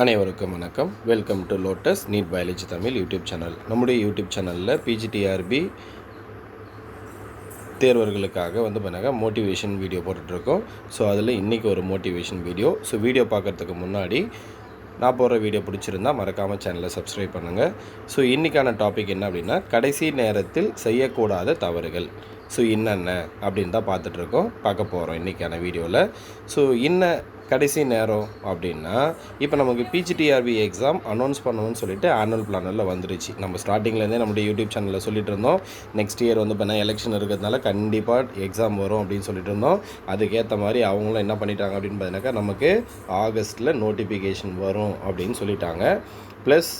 அனைவருக்கும் வணக்கம். Welcome to lotus NEET biology Tamil YouTube channel நம்முடைய யூடியூப் சேனலில் பிஜிடிஆர்பி தேர்வர்களுக்காக வந்து பண்ணாங்க மோட்டிவேஷன் வீடியோ போட்டுட்ருக்கோம். ஸோ அதில் இன்றைக்கி ஒரு மோட்டிவேஷன் வீடியோ ஸோ வீடியோ பார்க்குறதுக்கு முன்னாடி நான் போடுற வீடியோ பிடிச்சிருந்தா மறக்காமல் சேனலை சப்ஸ்கிரைப் பண்ணுங்கள் ஸோ இன்றைக்கான டாபிக் என்ன அப்படின்னா கடைசி நேரத்தில் செய்யக்கூடாத தவறுகள். ஸோ என்னென்ன அப்படின்னு தான் பார்த்துட்ருக்கோம். பார்க்க போகிறோம் இன்றைக்கான வீடியோவில் ஸோ என்ன கடைசி நேரம் அப்படின்னா இப்போ நமக்கு பிஜிடிஆர்பி எக்ஸாம் அனௌன்ஸ் பண்ணணும்னு சொல்லிட்டு ஆனுவல் பிளானில் வந்துருச்சு. நம்ம ஸ்டார்டிங்லேருந்தே நம்முடைய யூடியூப் சேனலில் சொல்லிட்டு இருந்தோம். நெக்ஸ்ட் இயர் வந்து பண்ணால் எலெக்ஷன் இருக்கிறதுனால கண்டிப்பாக எக்ஸாம் வரும் அப்படின்னு சொல்லிட்டு இருந்தோம். அதுக்கேற்ற மாதிரி அவங்களும் என்ன பண்ணிட்டாங்க அப்படின்னு பார்த்தீங்கன்னாக்கா நமக்கு ஆகஸ்ட்டில் நோட்டிஃபிகேஷன் வரும் அப்படின்னு சொல்லிட்டாங்க. ப்ளஸ்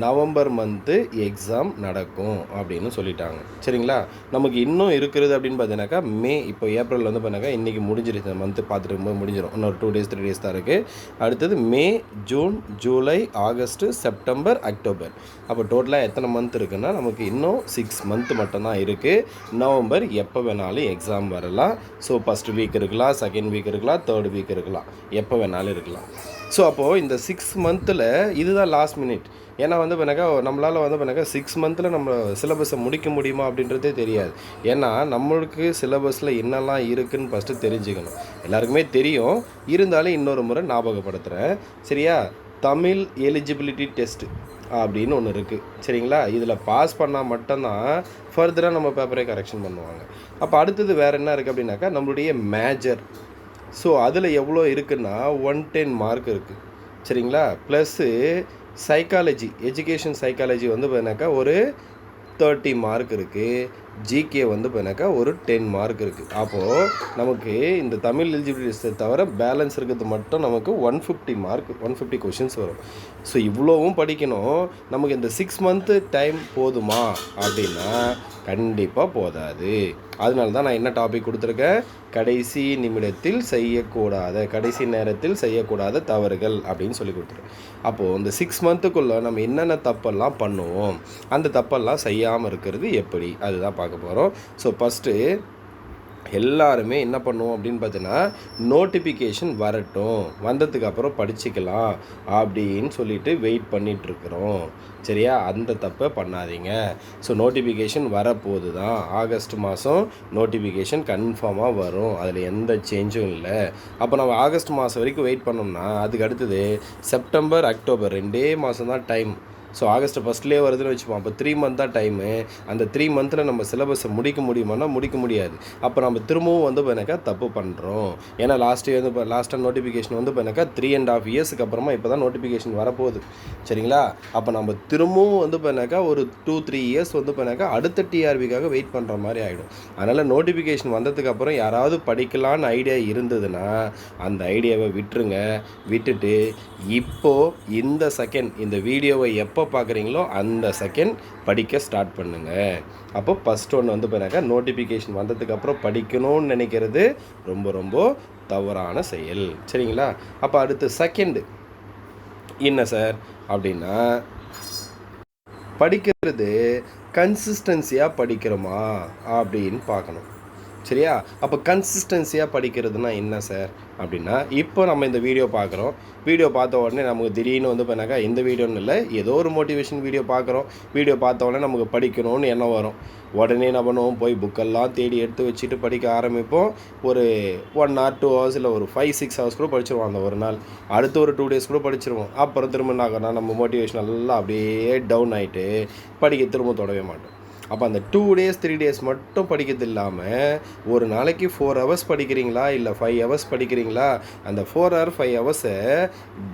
நவம்பர் மந்த்து எக்ஸாம் நடக்கும் அப்படின்னு சொல்லிட்டாங்க. சரிங்களா? நமக்கு இன்னும் இருக்கிறது அப்படின்னு பார்த்தீங்கன்னாக்கா மே இப்போ ஏப்ரல் வந்து பார்த்தீங்கன்னா இன்றைக்கி முடிஞ்சிருச்சு இந்த மந்த்து பார்த்துட்டு இருக்கும்போது முடிஞ்சிடும் இன்னொரு டூ டேஸ் த்ரீ டேஸ் தான் இருக்குது அடுத்தது May June July August September October. அப்போ டோட்டலாக எத்தனை மந்த் இருக்குன்னா நமக்கு இன்னும் சிக்ஸ் மந்த் மட்டும்தான் இருக்குது நவம்பர் எப்போ வேணாலும் எக்ஸாம் வரலாம். ஸோ ஃபஸ்ட் வீக் இருக்கலாம் செகண்ட் வீக் இருக்கலாம் தேர்ட் வீக் இருக்கலாம். எப்போ வேணாலும் இருக்கலாம். ஸோ அப்போது இந்த சிக்ஸ் மந்தில் இதுதான் லாஸ்ட் மினிட் ஏன்னா வந்து பண்ணாக்கா நம்மளால் வந்து பண்ணாக்கா சிக்ஸ் மந்தில் நம்ம சிலபஸை முடிக்க முடியுமா அப்படின்றதே தெரியாது. ஏன்னா நம்மளுக்கு சிலபஸில் என்னெல்லாம் இருக்குன்னு ஃபஸ்ட்டு தெரிஞ்சுக்கணும். எல்லாருக்குமே தெரியும். இருந்தாலும் இன்னொரு முறை ஞாபகப்படுத்துகிறேன் சரியா? தமிழ் எலிஜிபிலிட்டி டெஸ்ட்டு அப்படின்னு ஒன்று இருக்குது சரிங்களா? இதில் பாஸ் பண்ணால் மட்டும்தான் ஃபர்தராக நம்ம பேப்பரே கரெக்ஷன் பண்ணுவாங்க. அப்போ அடுத்தது வேறு என்ன இருக்குது அப்படின்னாக்கா நம்மளுடைய மேஜர் ஸோ அதில் எவ்வளோ இருக்குன்னா ஒன் டென் மார்க் இருக்குது சரிங்களா? ப்ளஸ்ஸு சைக்காலஜி எஜுகேஷன் சைக்காலஜி வந்து பார்த்தீங்கன்னாக்கா ஒரு தேர்ட்டி மார்க் இருக்குது ஜிகே வந்து பார்த்தீங்கன்னாக்கா ஒரு டென் மார்க் இருக்குது அப்போது நமக்கு இந்த தமிழ் எலிஜிபிலிட்டிஸை தவிர பேலன்ஸ் இருக்கிறது மட்டும் நமக்கு one fifty mark one fifty questions வரும். ஸோ இவ்வளோவும் படிக்கணும். நமக்கு இந்த சிக்ஸ் மந்த்து டைம் போதுமா? அப்படின்னா கண்டிப்பாக போதாது. அதனால தான் நான் என்ன டாபிக் கொடுத்துருக்கேன்? கடைசி நிமிடத்தில் செய்யக்கூடாத கடைசி நேரத்தில் செய்யக்கூடாத தவறுகள் அப்படின்னு சொல்லி கொடுத்துருக்கேன். அப்போது இந்த சிக்ஸ் மந்த்துக்குள்ளே நம்ம என்னென்ன தப்பெல்லாம் பண்ணுவோம்? அந்த தப்பெல்லாம் செய்யாமல் இருக்கிறது எப்படி? அதுதான் பார்க்க போகிறோம் ஸோ ஃபஸ்ட்டு எல்லாருமே என்ன பண்ணுவோம் அப்படின்னு பார்த்தீங்கன்னா நோட்டிஃபிகேஷன் வரட்டும். வந்ததுக்கு அப்புறம் படிச்சுக்கலாம் அப்படின்னு சொல்லிட்டு வெயிட் பண்ணிகிட்ருக்குறோம் சரியா? அந்த தப்பை பண்ணாதீங்க. ஸோ நோட்டிஃபிகேஷன் வரப்போது தான் ஆகஸ்ட் மாதம் நோட்டிஃபிகேஷன் கன்ஃபார்மாக வரும். அதில் எந்த சேஞ்சும் இல்லை. அப்போ நம்ம ஆகஸ்ட் மாதம் வரைக்கும் வெயிட் பண்ணோம்னா அதுக்கு அடுத்தது செப்டம்பர் அக்டோபர் ரெண்டே மாதம் தான் டைம் ஸோ ஆகஸ்ட் ஃபஸ்ட்லேயே வருதுன்னு வச்சுப்போம். அப்போ த்ரீ மந்த் தான் டைமு அந்த த்ரீ மந்தில் நம்ம சிலபஸை முடிக்க முடியுமானா முடிக்க முடியாது. அப்போ நம்ம திரும்பவும் வந்து பண்ணாக்கா தப்பு பண்ணுறோம் ஏன்னா லாஸ்ட் இயர் வந்து இப்போ லாஸ்ட்டாக நோட்டிஃபிகேஷன் வந்து பண்ணாக்கா த்ரீ அண்ட் ஆஃப் இயர்ஸுக்கு அப்புறமா இப்போ தான் நோட்டிஃபிகேஷன் வரப்போகுது. சரிங்களா? அப்போ நம்ம திரும்பவும் வந்து பண்ணாக்கா ஒரு டூ த்ரீ இயர்ஸ் வந்து பண்ணாக்கா அடுத்த டிஆர்பிக்காக வெயிட் பண்ணுற மாதிரி ஆகிடும் அதனால் நோட்டிஃபிகேஷன் வந்ததுக்கப்புறம் யாராவது படிக்கலான்னு ஐடியா இருந்ததுன்னா அந்த ஐடியாவை விட்டுருங்க. விட்டுட்டு இப்போது இந்த செகண்ட் இந்த வீடியோவை எப்போ எப்போ பார்க்குறீங்களோ அந்த செகண்ட் படிக்க ஸ்டார்ட் பண்ணுங்கள் அப்போ ஃபஸ்ட் ஒன்று வந்து பண்ணாக்கா நோட்டிஃபிகேஷன் வந்ததுக்கப்புறம் படிக்கணும்னு நினைக்கிறது ரொம்ப ரொம்ப தவறான செயல். சரிங்களா? அப்போ அடுத்து செகண்டு என்ன சார்? அப்படின்னா படிக்கிறது கன்சிஸ்டன்சியாக படிக்கிறோமா? அப்படின்னு பார்க்கணும். சரியா? அப்போ கன்சிஸ்டன்சியாக படிக்கிறதுனா என்ன சார் அப்படின்னா இப்போ நம்ம இந்த வீடியோ பார்க்குறோம். வீடியோ பார்த்த உடனே நமக்கு திடீர்னு வந்து பண்ணாக்கா இந்த வீடியோன்னு இல்லை ஏதோ ஒரு மோட்டிவேஷன் வீடியோ பார்க்குறோம். வீடியோ பார்த்த உடனே நமக்கு படிக்கணும்னு எண்ணம் வரும். உடனே என்ன பண்ணுவோம்? போய் புக்கெல்லாம் தேடி எடுத்து வச்சுட்டு படிக்க ஆரம்பிப்போம். ஒரு ஒன் ஆர் டூ ஹவர்ஸ் இல்லை ஒரு ஃபைவ் சிக்ஸ் ஹவர்ஸ் கூட படிச்சிருவோம் அந்த ஒரு நாள். அடுத்து ஒரு டூ டேஸ் கூட படிச்சிருவோம். அப்புறம் திரும்ப என்ன நம்ம மோட்டிவேஷன் எல்லாம் அப்படியே டவுன் ஆகிட்டு படிக்க திரும்ப தொடவே மாட்டோம். அப்போ அந்த டூ டேஸ் த்ரீ டேஸ் மட்டும் படிக்கிறது இல்லாமல் ஒரு நாளைக்கு ஃபோர் ஹவர்ஸ் படிக்கிறீங்களா? இல்லை ஃபைவ் ஹவர்ஸ் படிக்கிறீங்களா? அந்த ஃபோர் ஹவர் ஃபைவ் ஹவர்ஸை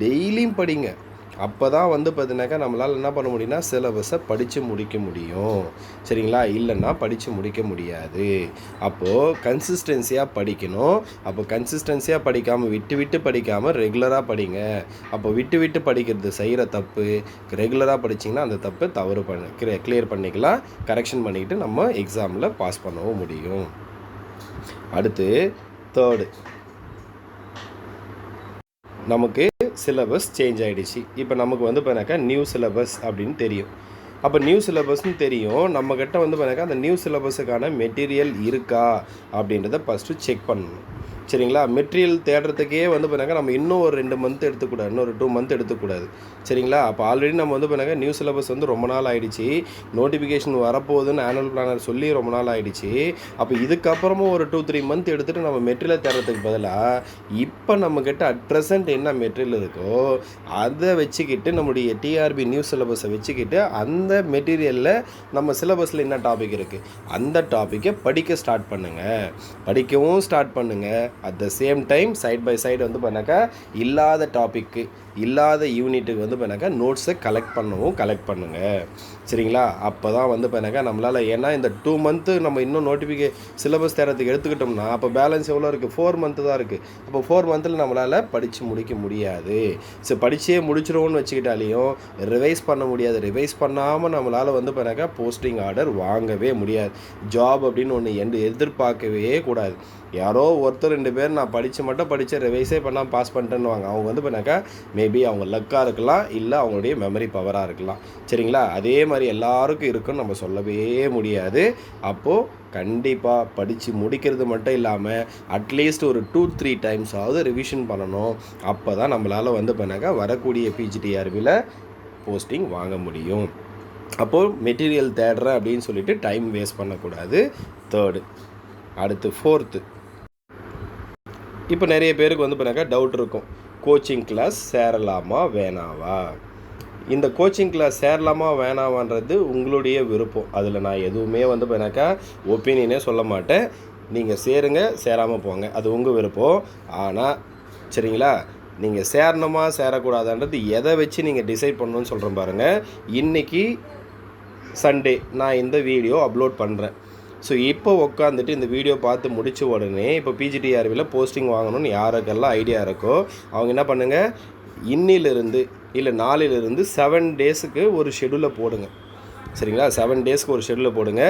டெய்லியும் படிங்க. அப்போ தான் வந்து பார்த்தீங்கன்னாக்கா நம்மளால் என்ன பண்ண முடியும்னா சிலபஸை படித்து முடிக்க முடியும். சரிங்களா? இல்லைன்னா படித்து முடிக்க முடியாது. அப்போது கன்சிஸ்டன்சியாக படிக்கணும். அப்போ கன்சிஸ்டன்சியாக படிக்காமல் விட்டு விட்டு படிக்காமல் ரெகுலராக படிங்க. அப்போ விட்டு விட்டு படிக்கிறது செய்கிற தப்பு ரெகுலராக படிச்சிங்கன்னா அந்த தப்பு தவறு பண்ண கிளியர் பண்ணிக்கலாம். கரெக்ஷன் பண்ணிக்கிட்டு நம்ம எக்ஸாமில் பாஸ் பண்ணவும் முடியும். அடுத்து தேர்டு நமக்கு சிலபஸ் சேஞ்ச் ஆகிடுச்சு இப்போ நமக்கு வந்து பார்த்தாக்கா நியூ சிலபஸ் அப்படின்னு தெரியும். அப்போ நியூ சிலபஸ்னு தெரியும். நம்மக்கிட்ட வந்து பார்த்தாக்கா அந்த நியூ சிலபஸுக்கான மெட்டீரியல் இருக்கா அப்படின்றத ஃபஸ்ட்டு செக் பண்ணணும். சரிங்களா? மெட்டீரியல் தேடுறதுக்கே வந்து பண்ணாங்க நம்ம இன்னும் ஒரு ரெண்டு மந்த் எடுத்துக்கூடாது. இன்னொரு டூ மந்த் எடுத்துக்கூடாது. சரிங்களா? அப்போ ஆல்ரெடி நம்ம வந்து பண்ணாங்க நியூ சிலபஸ் வந்து ரொம்ப நாள் ஆகிடுச்சு நோட்டிஃபிகேஷன் வரப்போகுதுன்னு ஆனுவல் பிளானர் சொல்லி ரொம்ப நாள் ஆகிடுச்சு அப்போ இதுக்கப்புறமும் ஒரு டூ த்ரீ மந்த் எடுத்துகிட்டு நம்ம மெட்டீரியல் தேடுறதுக்கு பதிலாக இப்போ நம்மக்கிட்ட அட் ப்ரெசென்ட் என்ன மெட்டீரியல் இருக்கோ அதை வச்சுக்கிட்டு நம்முடைய டிஆர்பி நியூ சிலபஸை வச்சுக்கிட்டு அந்த மெட்டீரியலில் நம்ம சிலபஸில் என்ன டாபிக் இருக்குது அந்த டாப்பிக்கை படிக்க ஸ்டார்ட் பண்ணுங்கள் படிக்கவும் ஸ்டார்ட் பண்ணுங்கள் at the same time side by side வந்து பண்ணாக்கா இல்லாத டாப்பிக்கு இல்லாத யூனிட்டுக்கு வந்து பண்ணாக்கா நோட்ஸை கலெக்ட் பண்ணவும் கலெக்ட் பண்ணுங்கள் சரிங்களா? அப்போ தான் வந்து பண்ணாக்கா நம்மளால் ஏன்னா இந்த டூ மந்த்து நம்ம இன்னும் நோட்டிஃபிகே சிலபஸ் தேரத்துக்கு எடுத்துக்கிட்டோம்னா அப்போ பேலன்ஸ் எவ்வளோ இருக்குது ஃபோர் மந்த்து தான் இருக்குது அப்போ ஃபோர் மந்தில் நம்மளால் படித்து முடிக்க முடியாது. ஸோ படித்தே முடிச்சிருவோம்னு வச்சுக்கிட்டாலையும் ரிவைஸ் பண்ண முடியாது. ரிவைஸ் பண்ணாமல் நம்மளால் வந்து பண்ணாக்கா போஸ்டிங் ஆர்டர் வாங்கவே முடியாது. ஜாப் அப்படின்னு ஒன்று எந்த எதிர்பார்க்கவே கூடாது. யாரோ ஒருத்தர் ரெண்டு பேர் நான் படித்து மட்டும் படித்து ரிவைஸே பண்ணால் பாஸ் பண்ணிட்டேன்னுவாங்க. அவங்க வந்து பண்ணாக்கா மேபி அவங்க லக்காக இருக்கலாம் இல்லை அவங்களுடைய மெமரி பவராக இருக்கலாம். சரிங்களா? அதே மாதிரி எல்லாருக்கும் இருக்குன்னு நம்ம சொல்லவே முடியாது. அப்போது கண்டிப்பாக படித்து முடிக்கிறது மட்டும் இல்லாமல் அட்லீஸ்ட் ஒரு டூ த்ரீ டைம்ஸ் ஆகுது ரிவிஷன் பண்ணணும். அப்போ தான் நம்மளால் வந்து பண்ணாக்கா வரக்கூடிய பிஜிடிஆர்பியில் போஸ்டிங் வாங்க முடியும். அப்போது மெட்டீரியல் தேடுறேன் அப்படின்னு சொல்லிட்டு டைம் வேஸ்ட் பண்ணக்கூடாது. தேர்டு அடுத்து ஃபோர்த்து இப்போ நிறைய பேருக்கு வந்து பண்ணாக்கா டவுட் இருக்கும். கோச்சிங் கிளாஸ் சேரலாமா வேணாவா? இந்த கோச்சிங் கிளாஸ் சேரலாமா வேணாவான்றது உங்களுடைய விருப்பம். அதில் நான் எதுவுமே வந்து பண்ணாக்கா ஒப்பீனியனே சொல்ல மாட்டேன். நீங்கள் சேருங்க சேராமல் போங்க. அது உங்கள் விருப்பம். ஆனால் சரிங்களா? நீங்கள் சேரணுமா சேரக்கூடாதான்றது எதை வச்சு நீங்கள் டிசைட் பண்ணணும்னு சொல்கிறேன் பாருங்கள் இன்றைக்கி சண்டே நான் இந்த வீடியோ அப்லோட் பண்ணுறேன் ஸோ இப்போ உட்காந்துட்டு இந்த வீடியோ பார்த்து முடிச்ச உடனே இப்போ பிஜிடிஆர்வியில் போஸ்டிங் வாங்கணும்னு யாருக்கெல்லாம் ஐடியா இருக்கோ அவங்க என்ன பண்ணுங்கள் இன்னிலிருந்து இல்லை நாளிலிருந்து செவன் டேஸுக்கு ஒரு ஷெடியூலை போடுங்க. சரிங்களா? செவன் டேஸ்க்கு ஒரு ஷெடியூலை போடுங்க.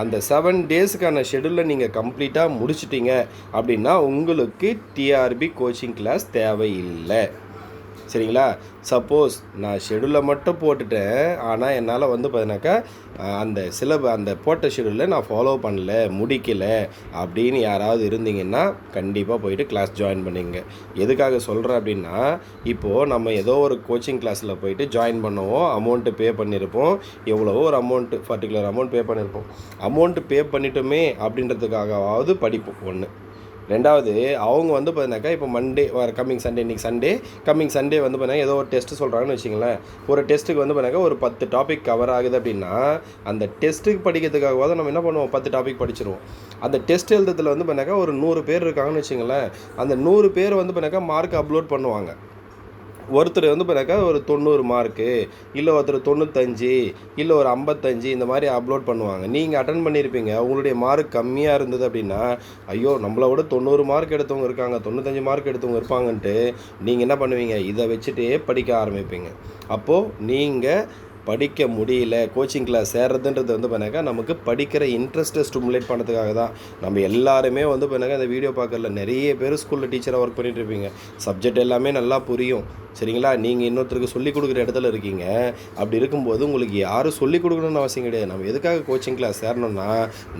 அந்த செவன் டேஸுக்கான ஷெடியூலை நீங்கள் கம்ப்ளீட்டாக முடிச்சிட்டிங்க அப்படின்னா உங்களுக்கு டிஆர்பி கோச்சிங் கிளாஸ் தேவையில்லை. சரிங்களா? சப்போஸ் நான் ஷெடியூலில் மட்டும் போட்டுட்டேன். ஆனால் என்னால் வந்து பார்த்தீங்கன்னாக்கா அந்த சிலப அந்த போட்ட ஷெடியூலில் நான் ஃபாலோ பண்ணல முடிக்கலை அப்படின்னு யாராவது இருந்தீங்கன்னா கண்டிப்பாக போயிட்டு கிளாஸ் ஜாயின் பண்ணிங்க எதுக்காக சொல்கிறேன் அப்படின்னா இப்போது நம்ம ஏதோ ஒரு கோச்சிங் கிளாஸில் போயிட்டு ஜாயின் பண்ணுவோம் அமௌண்ட்டு பே பண்ணியிருப்போம் எவ்வளவோ ஒரு அமௌண்ட்டு பர்டிகுலர் அமௌண்ட் பே பண்ணியிருப்போம் அமௌண்ட்டு பே பண்ணிட்டோமே அப்படின்றதுக்காகவாவது படிப்போம் ஒன்று ரெண்டாவது அவங்க வந்து பார்த்தீங்கன்னாக்கா இப்போ மண்டே வர கம்மிங் சண்டே இன்றைக்கி சண்டே கம்மிங் சண்டே வந்து பார்த்தீங்கன்னா ஏதோ ஒரு டெஸ்ட் சொல்கிறாங்கன்னு வச்சிங்களேன் ஒரு டெஸ்ட்டுக்கு வந்து பார்த்தீங்கன்னா ஒரு பத்து டாபிக் கவர் ஆகுது அப்படின்னா அந்த டெஸ்ட்டுக்கு படிக்கிறதுக்காக நம்ம என்ன பண்ணுவோம்? பத்து டாபிக் படிச்சிருவோம். அந்த டெஸ்ட் எழுதுறதுல வந்து பார்த்தீங்கன்னாக்கா ஒரு நூறு பேர் இருக்காங்கன்னு வச்சிங்களேன் அந்த நூறு பேர் வந்து பார்த்தீங்கன்னாக்கா மார்க் அப்லோட் பண்ணுவாங்க. ஒருத்தர் வந்து பார்த்தாக்கா ஒரு தொண்ணூறு மார்க்கு இல்லை ஒருத்தர் தொண்ணூத்தஞ்சு இல்லை ஒரு ஐம்பத்தஞ்சு இந்த மாதிரி அப்லோட் பண்ணுவாங்க. நீங்கள் அட்டன் பண்ணியிருப்பீங்க உங்களுடைய மார்க் கம்மியாக இருந்தது அப்படின்னா ஐயோ நம்மளை விட தொண்ணூறு மார்க் எடுத்தவங்க இருக்காங்க தொண்ணூத்தஞ்சு மார்க் எடுத்தவங்க இருப்பாங்கன்ட்டு நீங்கள் என்ன பண்ணுவீங்க? இதை வச்சுட்டே படிக்க ஆரம்பிப்பீங்க. அப்போது நீங்கள் படிக்க முடியல கோச்சிங் கிளாஸ் சேர்றதுன்றது வந்து பண்ணாக்கா நமக்கு படிக்கிற இன்ட்ரெஸ்ட்டை ஸ்டிமுலேட் பண்ணுறதுக்காக தான். நம்ம எல்லாருமே வந்து பண்ணாக்கா இந்த வீடியோ பார்க்கறதுல நிறைய பேர் ஸ்கூலில் டீச்சராக ஒர்க் பண்ணிகிட்டு இருப்பீங்க. சப்ஜெக்ட் எல்லாமே நல்லா புரியும். சரிங்களா? நீங்கள் இன்னொருத்தருக்கு சொல்லிக் கொடுக்குற இடத்துல இருக்கீங்க. அப்படி இருக்கும்போது உங்களுக்கு யாரும் சொல்லிக் கொடுக்கணும்னு அவசியம் கிடையாது. நம்ம எதுக்காக கோச்சிங் கிளாஸ் சேரணும்னா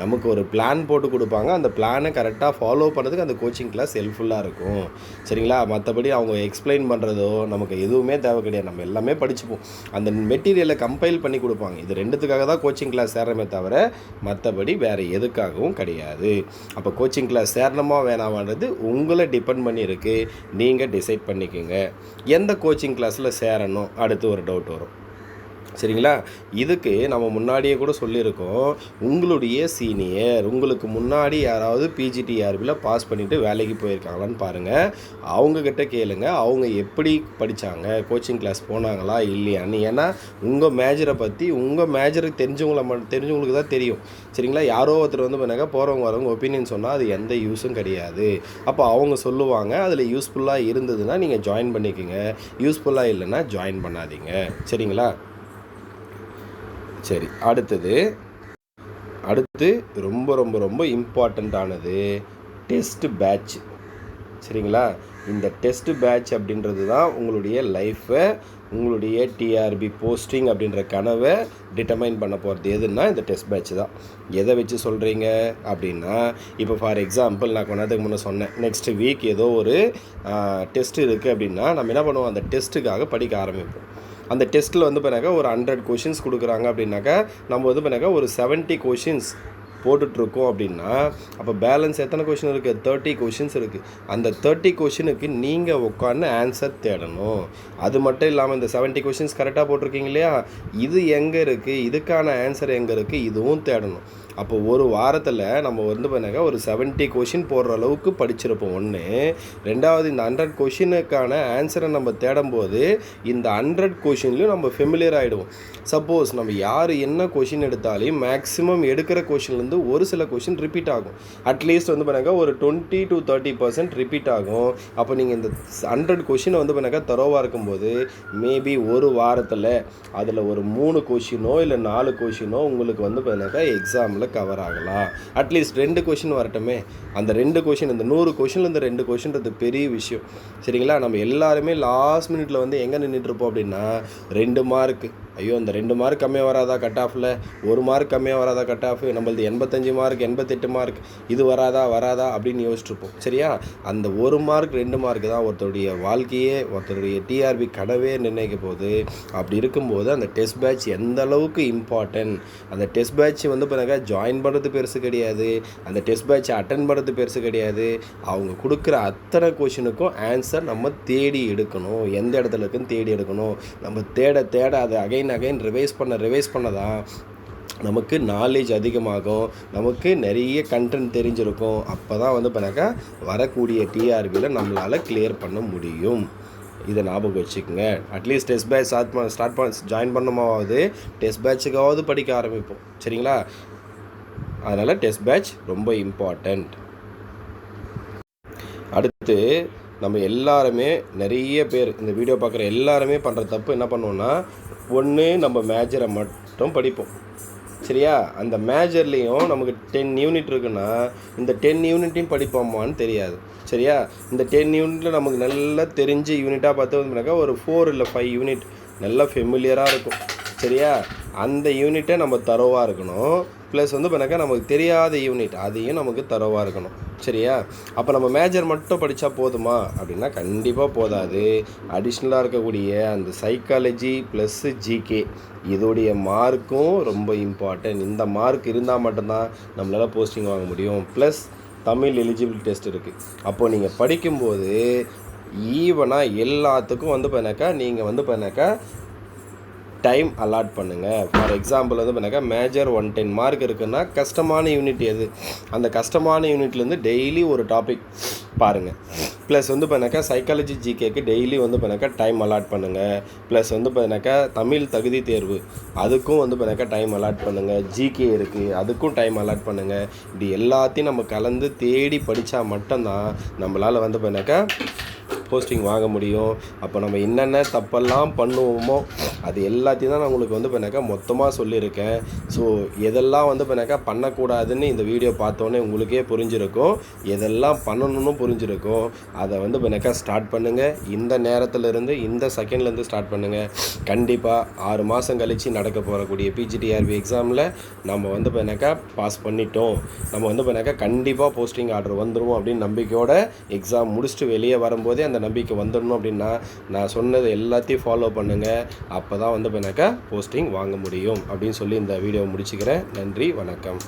நமக்கு ஒரு பிளான் போட்டு கொடுப்பாங்க. அந்த பிளானை கரெக்டாக ஃபாலோ பண்ணுறதுக்கு அந்த கோச்சிங் கிளாஸ் ஹெல்ப்ஃபுல்லாக இருக்கும். சரிங்களா? மற்றபடி அவங்க எக்ஸ்பிளைன் பண்ணுறதோ நமக்கு எதுவுமே தேவை கிடையாது. நம்ம எல்லாமே படிச்சுப்போம். அந்த மெட்டீரியலை கம்பைல் பண்ணி கொடுப்பாங்க. இது ரெண்டுத்துக்காக தான் கோச்சிங் கிளாஸ் சேரமே தவிர மற்றபடி வேறு எதுக்காகவும் கிடையாது. அப்போ கோச்சிங் கிளாஸ் சேரணுமா வேணாமான்றது உங்களை டிபெண்ட் பண்ணி இருக்குது நீங்கள் டிசைட் பண்ணிக்கோங்க. எந்த கோச்சிங் கிளாஸில் சேரணும்? அடுத்து ஒரு டவுட் வரும். சரிங்களா? இதுக்கு நம்ம முன்னாடியே கூட சொல்லியிருக்கோம். உங்களுடைய சீனியர் உங்களுக்கு முன்னாடி யாராவது பிஜிடிஆர்பியில் பாஸ் பண்ணிவிட்டு வேலைக்கு போயிருக்காங்களான்னு பாருங்கள் அவங்கக்கிட்ட கேளுங்க. அவங்க எப்படி படித்தாங்க கோச்சிங் கிளாஸ் போனாங்களா? இல்லையான்னு. ஏன்னா உங்கள் மேஜரை பற்றி உங்கள் மேஜருக்கு தெரிஞ்சவங்கள மட்டும் தெரிஞ்சவங்களுக்கு தான் தெரியும். சரிங்களா? யாரோ ஒருத்தர் வந்து பண்ணாங்க போகிறவங்க வரவங்க ஒப்பீனியன் சொன்னால் அது எந்த யூஸும் கிடையாது. அப்போ அவங்க சொல்லுவாங்க அதில் யூஸ்ஃபுல்லாக இருந்ததுன்னா நீங்கள் ஜாயின் பண்ணிக்கோங்க. யூஸ்ஃபுல்லாக இல்லைன்னா ஜாயின் பண்ணாதீங்க. சரிங்களா? சரி அடுத்தது. அடுத்து ரொம்ப ரொம்ப ரொம்ப இம்பார்ட்டண்ட்டானது டெஸ்ட் பேட்ச் சரிங்களா? இந்த டெஸ்ட் பேட்ச் அப்படின்றது தான் உங்களுடைய லைஃப்பை உங்களுடைய டிஆர்பி போஸ்டிங் அப்படின்ற கனவை டிட்டர்மைன் பண்ண போகிறது எதுன்னா இந்த டெஸ்ட் பேட்ச் தான். எதை வச்சு சொல்கிறீங்க அப்படின்னா இப்போ ஃபார் எக்ஸாம்பிள் நான் கொண்டாதுக்கு முன்னே சொன்னேன். நெக்ஸ்ட் வீக் ஏதோ ஒரு டெஸ்ட் இருக்குது அப்படின்னா நம்ம என்ன பண்ணுவோம்? அந்த டெஸ்ட்டுக்காக படிக்க ஆரம்பிப்போம். அந்த டெஸ்ட்டில் வந்து பண்ணாக்கா ஒரு ஹண்ட்ரட் கொஷின்ஸ் கொடுக்குறாங்க அப்படின்னாக்கா நம்ம வந்து பண்ணாக்கா ஒரு செவன்ட்டி கொஷின்ஸ் போட்டுட்ருக்கோம் அப்படின்னா அப்போ பேலன்ஸ் எத்தனை கொஷின் இருக்குது தேர்ட்டி கொஷின்ஸ் இருக்குது அந்த தேர்ட்டி கொஷினுக்கு நீங்கள் உட்காந்து ஆன்சர் தேடணும். அது மட்டும் இல்லாமல் இந்த செவன்ட்டி கொஷின்ஸ் கரெக்டாக போட்டிருக்கீங்க இல்லையா? இது எங்கே இருக்குது இதுக்கான ஆன்சர் எங்கே இருக்குது இதுவும் தேடணும். அப்போ ஒரு வாரத்தில் நம்ம வந்து பண்ணாக்க ஒரு செவன்ட்டி கொஷின் போடுற அளவுக்கு படிச்சிருப்போம். ஒன்று ரெண்டாவது இந்த ஹண்ட்ரட் கொஷினுக்கான ஆன்சரை நம்ம தேடும்போது இந்த ஹண்ட்ரட் கொஷின்லையும் நம்ம ஃபெமிலியர் ஆகிடுவோம் சப்போஸ் நம்ம யார் என்ன கொஷின் எடுத்தாலும் மேக்ஸிமம் எடுக்கிற கொஷின்லேருந்து ஒரு சில கொஷின் ரிப்பீட் ஆகும். அட்லீஸ்ட் வந்து பண்ணாக்கா ஒரு twenty to thirty percent repeat ஆகும். அப்போ நீங்கள் இந்த ஹண்ட்ரட் கொஷினை வந்து பண்ணாக்கா தரோவாக இருக்கும்போது மேபி ஒரு வாரத்தில் அதில் ஒரு மூணு கொஷினோ இல்லை நாலு கொஷினோ உங்களுக்கு வந்து பண்ணாக்கா எக்ஸாமில் கவர் ஆகலாம். அட்லீஸ்ட் ரெண்டு கொஷின் வரட்டுமே. அந்த ரெண்டு கொஷின் இந்த நூறு கொஷின்லேருந்து ரெண்டு கொஷின்றது பெரிய விஷயம். சரிங்களா? நம்ம எல்லாருமே லாஸ்ட் மினிட்ல வந்து எங்கே நின்றுட்டுருப்போம் அப்படின்னா ரெண்டு மார்க்கு ஐயோ இந்த ரெண்டு மார்க் கம்மியாக வராதா கட் ஆஃபில் ஒரு மார்க் கம்மியாக வராதா கட் ஆஃப் நம்மளது எண்பத்தஞ்சு மார்க் எண்பத்தெட்டு மார்க் இது வராதா வராதா அப்படின்னு யோசிச்சுருப்போம். சரியா? அந்த ஒரு மார்க் ரெண்டு மார்க் தான் ஒருத்தருடைய வாழ்க்கையே ஒருத்தருடைய டிஆர்பி கனவே நிர்ணயிக்க போகுது. அப்படி இருக்கும்போது அந்த டெஸ்ட் பேட்ச் எந்த அளவுக்கு இம்பார்ட்டன்ட் அந்த டெஸ்ட் பேட்ச் வந்து பிறகு ஜாயின் பண்ணுறது பெருசு கிடையாது. அந்த டெஸ்ட் பேட்ச் அட்டன் பண்ணுறது பெருசு கிடையாது. அவங்க கொடுக்குற அத்தனை கொஷினுக்கும் ஆன்சர் நம்ம தேடி எடுக்கணும். எந்த இடத்துல இருக்குன்னு தேடி எடுக்கணும். நம்ம தேட தேட அதை அகைன் அகைன் ரிவைஸ் பண்ண ரிவைஸ் பண்ண தான் நமக்கு நாலேஜ் அதிகமாகும். நமக்கு நிறைய கண்டென்ட் தெரிஞ்சிருக்கும். அப்போ தான் வந்து பண்ணாக்கா வரக்கூடிய டிஆர்பியில் நம்மளால் கிளியர் பண்ண முடியும். இதை ஞாபகம் வச்சுக்கோங்க. At least test batch start பண்ண ஸ்டார்ட் பண்ண ஜாயின் பண்ணமாவது டெஸ்ட் பேட்சுக்காவது படிக்க ஆரம்பிப்போம். சரிங்களா? அதனால் டெஸ்ட் பேட்ச் ரொம்ப இம்பார்ட்டண்ட் அடுத்து நம்ம எல்லாருமே நிறைய பேர் இந்த வீடியோ பார்க்குற எல்லாருமே பண்ணுற தப்பு என்ன பண்ணுவோன்னா ஒன்று நம்ம மேஜரை மட்டும் படிப்போம். சரியா? அந்த மேஜர்லேயும் நமக்கு டென் யூனிட் இருக்குன்னா இந்த டென் யூனிட்டையும் படிப்போமான்னு தெரியாது. சரியா? இந்த டென் யூனிட்டில் நமக்கு நல்லா தெரிஞ்ச யூனிட்டாக பார்த்து வந்தோம்னாக்கா ஒரு ஃபோர் இல்லை ஃபைவ் யூனிட் நல்லா ஃபெமிலியராக இருக்கும். சரியா? அந்த யூனிட்டை நம்ம தரோவாக இருக்கணும். ப்ளஸ் வந்து பண்ணாக்கா நமக்கு தெரியாத யூனிட் அதையும் நமக்கு தரோவாக இருக்கணும். சரியா? அப்போ நம்ம மேஜர் மட்டும் படித்தா போதுமா? அப்படின்னா கண்டிப்பாக போதாது. அடிஷ்னலாக இருக்கக்கூடிய அந்த சைக்காலஜி ப்ளஸ்ஸு ஜிகே இதோடைய மார்க்கும் ரொம்ப இம்பார்ட்டன்ட் இந்த மார்க் இருந்தால் மட்டும்தான் நம்மளால் போஸ்டிங் வாங்க முடியும். ப்ளஸ் தமிழ் எலிஜிபிள் டெஸ்ட் இருக்குது அப்போது நீங்கள் படிக்கும்போது ஈவனாக எல்லாத்துக்கும் வந்து பண்ணாக்கா நீங்கள் வந்து பண்ணாக்கா டைம் அலாட் பண்ணுங்கள் ஃபார் எக்ஸாம்பிள் வந்து பண்ணாக்கா மேஜர் ஒன் டென் மார்க் இருக்குன்னா கஷ்டமான யூனிட் எது? அந்த கஷ்டமான யூனிட்லேருந்து டெய்லி ஒரு டாபிக் பாருங்கள் ப்ளஸ் வந்து பண்ணாக்கா சைக்காலஜி ஜிகேக்கு டெய்லி வந்து பண்ணாக்கா டைம் அலாட் பண்ணுங்கள் ப்ளஸ் வந்து பண்ணாக்கா தமிழ் தகுதி தேர்வு. அதுக்கும் வந்து பண்ணாக்கா டைம் அலாட் பண்ணுங்கள் ஜிகே இருக்குது அதுக்கும் டைம் அலாட் பண்ணுங்கள் இப்படி எல்லாத்தையும் நம்ம கலந்து தேடி படித்தா மட்டும்தான் நம்மளால் வந்து பண்ணாக்கா போஸ்டிங் வாங்க முடியும். அப்போ நம்ம என்னென்ன தப்பெல்லாம் பண்ணுவோமோ அது எல்லாத்தையும் தான் நான் உங்களுக்கு வந்து பண்ணாக்கா மொத்தமாக சொல்லியிருக்கேன். ஸோ எதெல்லாம் வந்து பண்ணாக்கா பண்ணக்கூடாதுன்னு இந்த வீடியோ பார்த்தோன்னே உங்களுக்கே புரிஞ்சிருக்கும். எதெல்லாம் பண்ணணும்னு புரிஞ்சிருக்கும். அதை வந்து பண்ணாக்கா ஸ்டார்ட் பண்ணுங்கள் இந்த நேரத்துலேருந்து இந்த செகண்ட்லேருந்து ஸ்டார்ட் பண்ணுங்கள் கண்டிப்பாக ஆறு மாதம் கழித்து நடக்க போகக்கூடிய பிஜிடிஆர்பி எக்ஸாமில் நம்ம வந்து பண்ணாக்கா பாஸ் பண்ணிட்டோம். நம்ம வந்து பண்ணாக்கா கண்டிப்பாக போஸ்டிங் ஆர்டர் வந்துடும் அப்படின்னு நம்பிக்கையோட எக்ஸாம் முடிச்சுட்டு வெளியே வரும்போதே அந்த அந்த நம்பிக்கை வந்துடணும் அப்படின்னா நான் சொன்னது எல்லாத்தையும் ஃபாலோ பண்ணுங்கள் அப்போ தான் வந்து பண்ணாக்கா போஸ்டிங் வாங்க முடியும் அப்படின்னு சொல்லி இந்த வீடியோவை முடிச்சுக்கிறேன். நன்றி வணக்கம்.